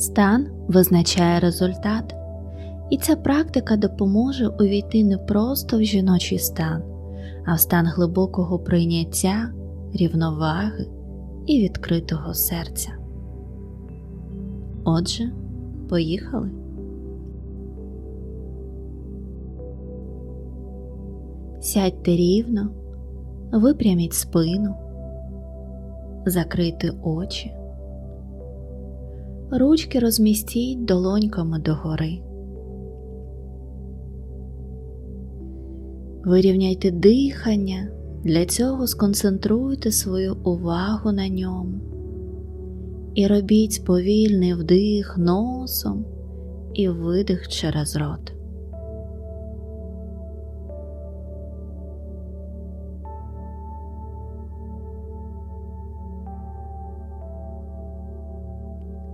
Стан визначає результат, і ця практика допоможе увійти не просто в жіночий стан, а в стан глибокого прийняття, рівноваги і відкритого серця. Отже, поїхали. Сядьте рівно, випряміть спину, закрийте очі, ручки розмістіть долоньками догори. Вирівняйте дихання, для цього сконцентруйте свою увагу на ньому і робіть повільний вдих носом і видих через рот.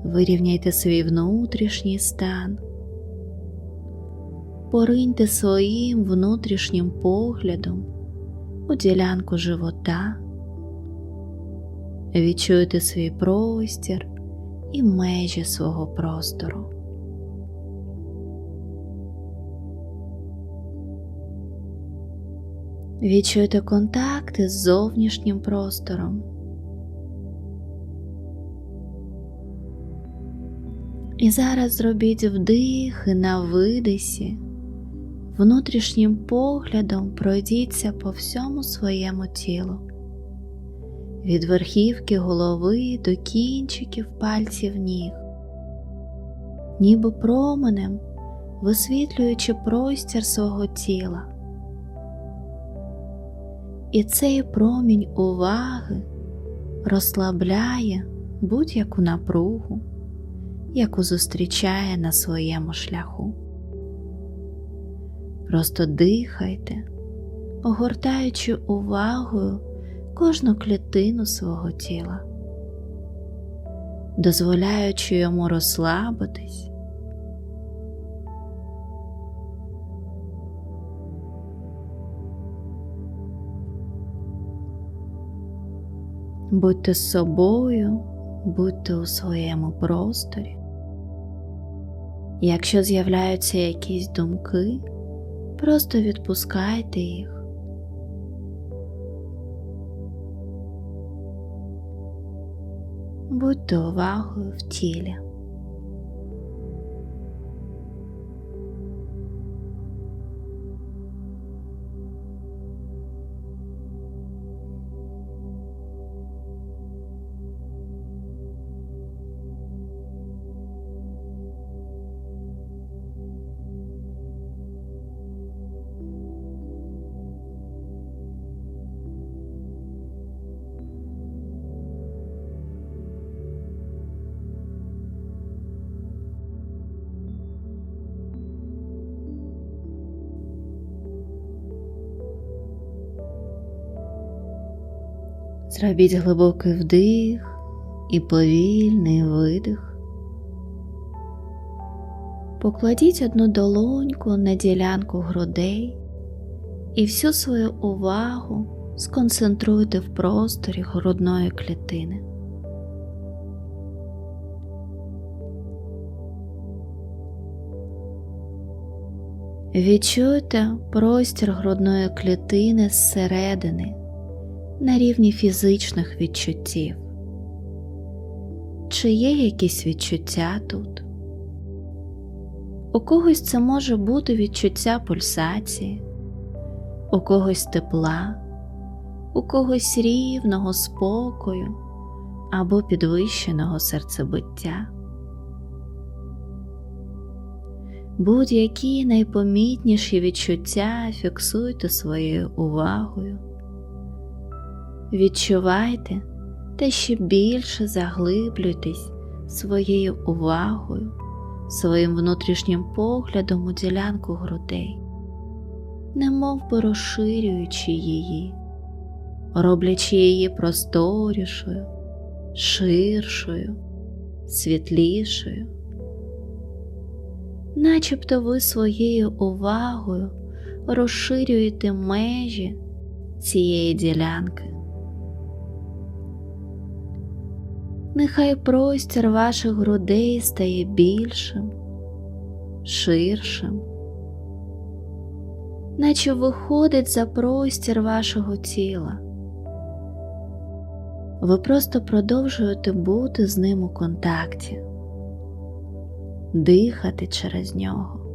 Вирівняйте свій внутрішній стан, пориньте своїм внутрішнім поглядом у ділянку живота, відчуйте свій простір і межі свого простору. Відчуйте контакти з зовнішнім простором. І зараз зробіть вдих на видисі, внутрішнім поглядом пройдіться по всьому своєму тілу, від верхівки голови до кінчиків пальців ніг, ніби променем висвітлюючи простір свого тіла. І цей промінь уваги розслабляє будь-яку напругу яку зустрічає на своєму шляху. Просто дихайте, огортаючи увагою кожну клітину свого тіла, дозволяючи йому розслабитись. Будьте з собою, будьте у своєму просторі. Якщо з'являються якісь думки, просто відпускайте їх. Будьте увагою в тілі. Зробіть глибокий вдих і повільний видих. Покладіть одну долоньку на ділянку грудей і всю свою увагу сконцентруйте в просторі грудної клітини. Відчуйте простір грудної клітини зсередини на рівні фізичних відчуттів. Чи є якісь відчуття тут? У когось це може бути відчуття пульсації, у когось тепла, у когось рівного спокою або підвищеного серцебиття. Будь-які найпомітніші відчуття фіксуйте своєю увагою. Відчувайте та ще більше заглиблюйтесь своєю увагою, своїм внутрішнім поглядом у ділянку грудей, немов би розширюючи її, роблячи її просторішою, ширшою, світлішою, начебто ви своєю увагою розширюєте межі цієї ділянки Нехай простір ваших грудей стає більшим, ширшим, наче виходить за простір вашого тіла. Ви просто продовжуєте бути з ним у контакті, дихати через нього.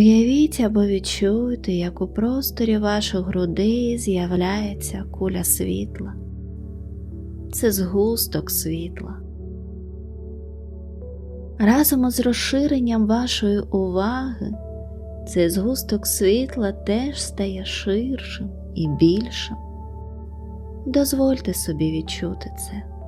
Уявіть або відчуйте, як у просторі ваших грудей з'являється куля світла. Це згусток світла. Разом із розширенням вашої уваги цей згусток світла теж стає ширшим і більшим. Дозвольте собі відчути це.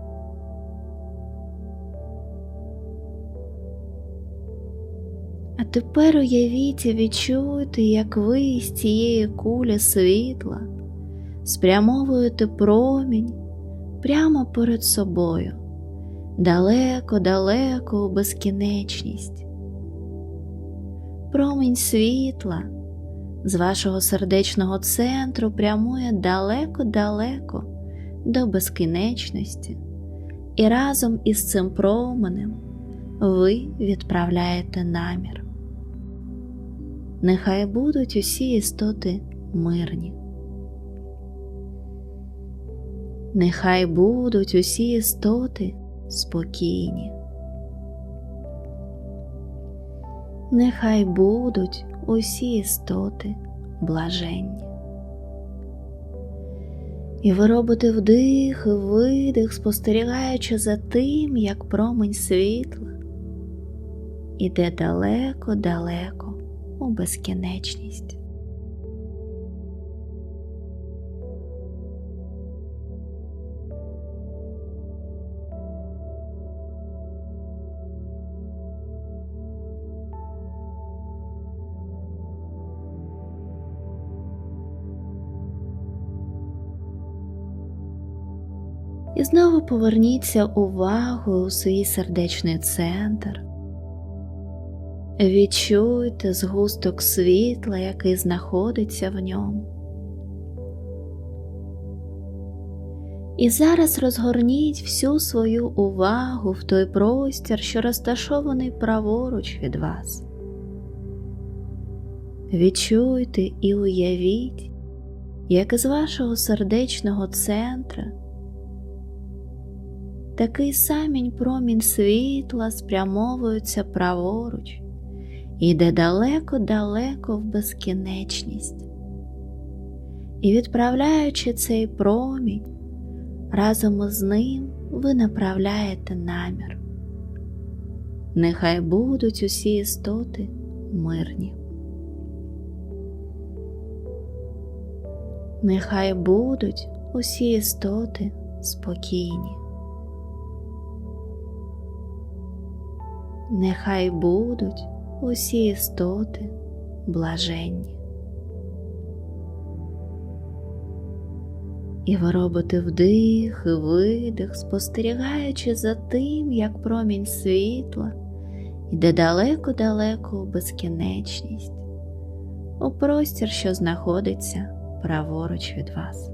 А тепер уявіть і відчуйте, як ви з цієї кулі світла спрямовуєте промінь прямо перед собою, далеко-далеко у безкінечність. Промінь світла з вашого сердечного центру прямує далеко-далеко до безкінечності, і разом із цим променем ви відправляєте намір. Нехай будуть усі істоти мирні. Нехай будуть усі істоти спокійні. Нехай будуть усі істоти блаженні. І ви робите вдих і видих, спостерігаючи за тим, як промень світла іде далеко-далеко у безкінечність. І знову поверніться увагою у свій сердечний центр. Відчуйте згусток світла, який знаходиться в ньому. І зараз розгорніть всю свою увагу в той простір, що розташований праворуч від вас. Відчуйте і уявіть, як із вашого сердечного центра такий самінь промінь світла спрямовується праворуч іде далеко-далеко в безкінечність. І відправляючи цей промінь, разом із ним ви направляєте намір. Нехай будуть усі істоти мирні. Нехай будуть усі істоти спокійні. Нехай будуть усі істоти блаженні. І ви робите вдих і видих, спостерігаючи за тим, як промінь світла йде далеко-далеко у безкінечність, у простір, що знаходиться праворуч від вас.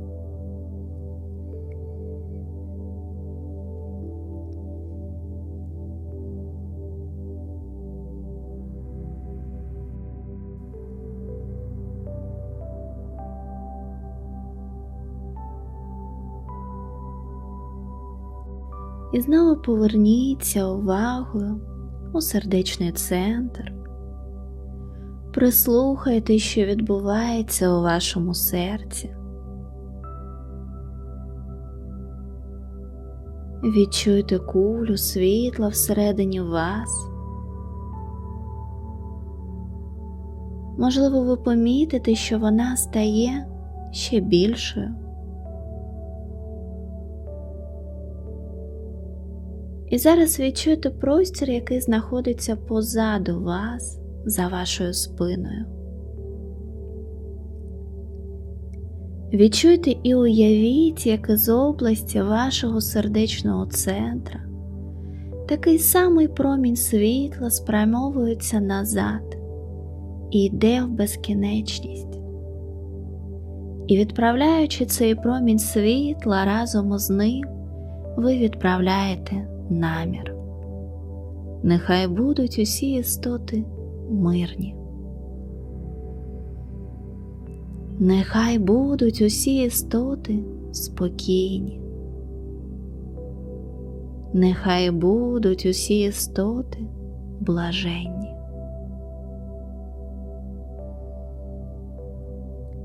І знову поверніться увагою у сердечний центр. Прислухайте, що відбувається у вашому серці. Відчуйте кулю світла всередині вас. Можливо, ви помітите, що вона стає ще більшою. І зараз відчуйте простір, який знаходиться позаду вас, за вашою спиною. Відчуйте і уявіть, як із області вашого сердечного центра такий самий промінь світла спрямовується назад і йде в безкінечність. І відправляючи цей промінь світла разом з ним, ви відправляєте намір. Нехай будуть усі істоти мирні. Нехай будуть усі істоти спокійні. Нехай будуть усі істоти блаженні.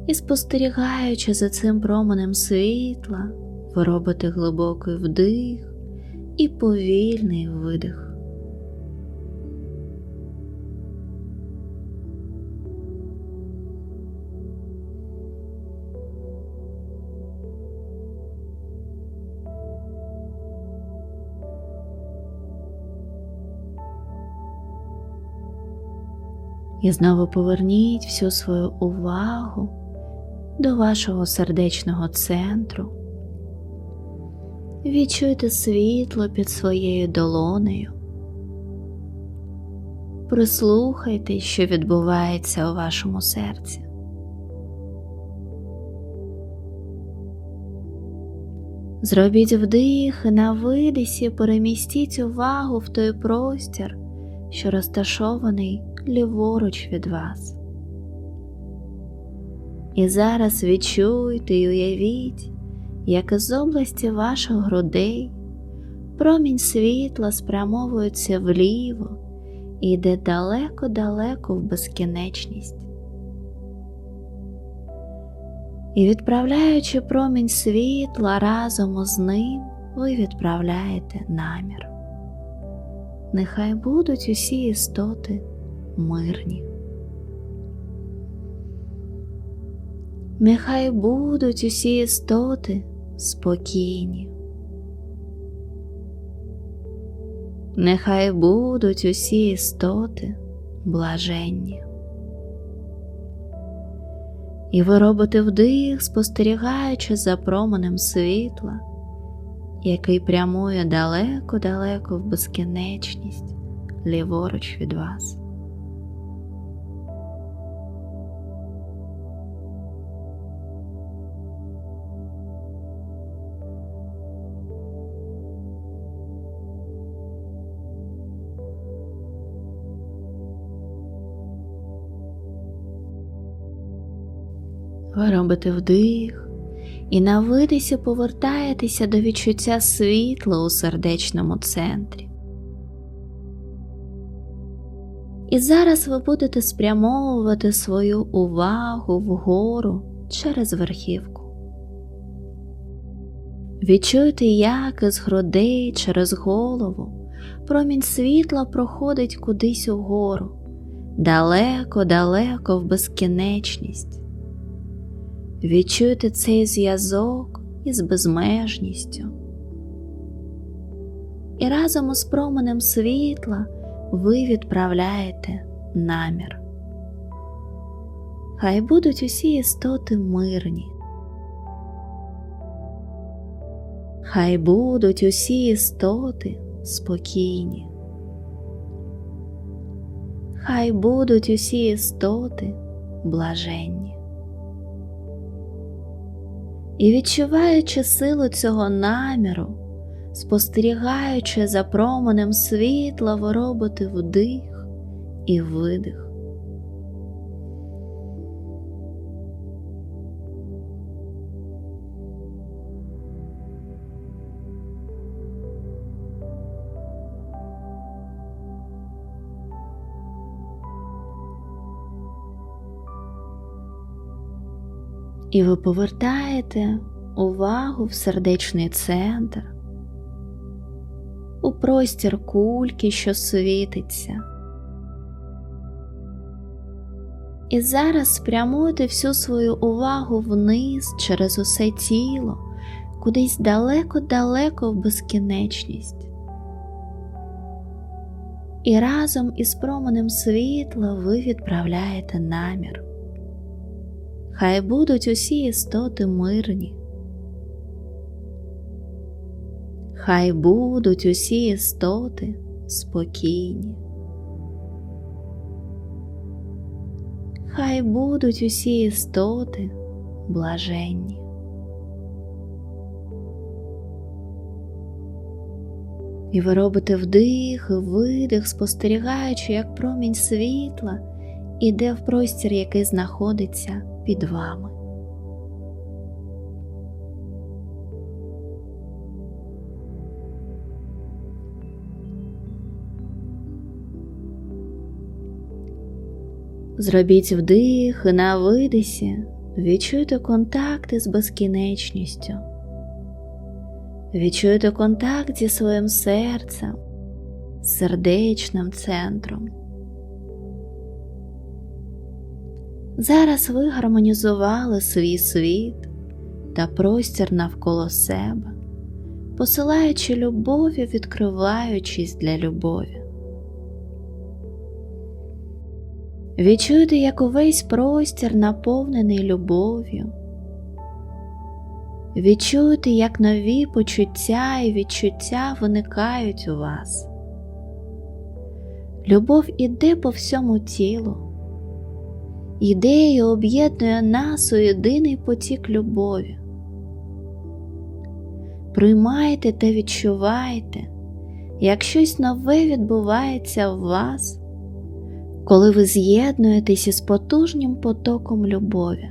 І спостерігаючи за цим променем світла, ви робите глибокий вдих і повільний видих. І знову поверніть всю свою увагу до вашого сердечного центру. Відчуйте світло під своєю долонею. Прислухайтесь, що відбувається у вашому серці. Зробіть вдих і на видисі перемістіть увагу в той простір, що розташований ліворуч від вас. І зараз відчуйте і уявіть, як із області ваших грудей промінь світла спрямовується вліво і йде далеко-далеко в безкінечність. І відправляючи промінь світла разом з ним, ви відправляєте намір. Нехай будуть усі істоти мирні. Нехай будуть усі істоти спокійні. Нехай будуть усі істоти блаженні. І ви робите вдих, спостерігаючи за променем світла, який прямує далеко-далеко в безкінечність ліворуч від вас. Ви робите вдих і на повертаєтеся до відчуття світла у сердечному центрі. І зараз ви будете спрямовувати свою увагу вгору через верхівку. Відчуйте, як із грудей через голову промінь світла проходить кудись угору, далеко-далеко в безкінечність. Відчуйте цей зв'язок із безмежністю. І разом із променем світла ви відправляєте намір. Хай будуть усі істоти мирні. Хай будуть усі істоти спокійні. Хай будуть усі істоти блаженні. І відчуваючи силу цього наміру, спостерігаючи за променем світла, ви робите вдих і видих. І ви повертаєте увагу в сердечний центр, у простір кульки, що світиться. І зараз спрямуйте всю свою увагу вниз через усе тіло, кудись далеко-далеко в безкінечність. І разом із променем світла ви відправляєте намір. Хай будуть усі істоти мирні. Хай будуть усі істоти спокійні. Хай будуть усі істоти блаженні. І ви робите вдих і видих, спостерігаючи, як промінь світла іде в простір, який знаходиться під вами. Зробіть вдих і на видисі відчуйте контакти з безкінечністю. Відчуйте контакт зі своїм серцем, сердечним центром. Зараз ви гармонізували свій світ та простір навколо себе, посилаючи любові, відкриваючись для любові. Відчуйте, як увесь простір наповнений любов'ю. Відчуйте, як нові почуття і відчуття виникають у вас. Любов іде по всьому тілу. Ідея об'єднує нас у єдиний потік любові. Приймайте та відчувайте, як щось нове відбувається в вас, коли ви з'єднуєтесь із потужним потоком любові.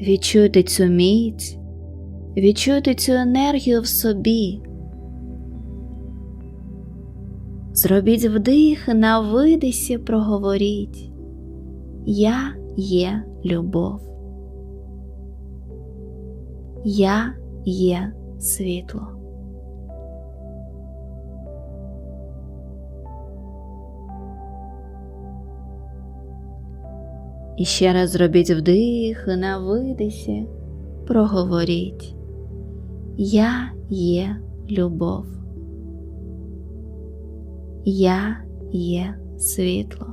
Відчуйте цю міць, відчуйте цю енергію в собі. Зробіть вдих на видисі проговоріть Я є любов. Я є світло. І ще раз зробіть вдих на видисі проговоріть Я є любов. Я є світло.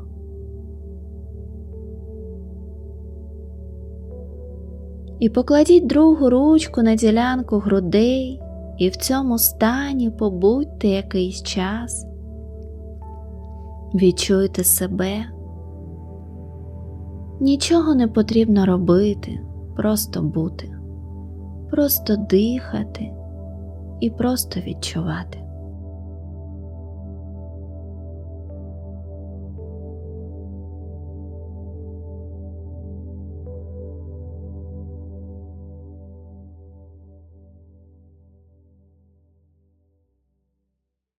І покладіть другу ручку на ділянку грудей, і в цьому стані побудьте якийсь час. Відчуйте себе. Нічого не потрібно робити, просто бути, просто дихати і просто відчувати.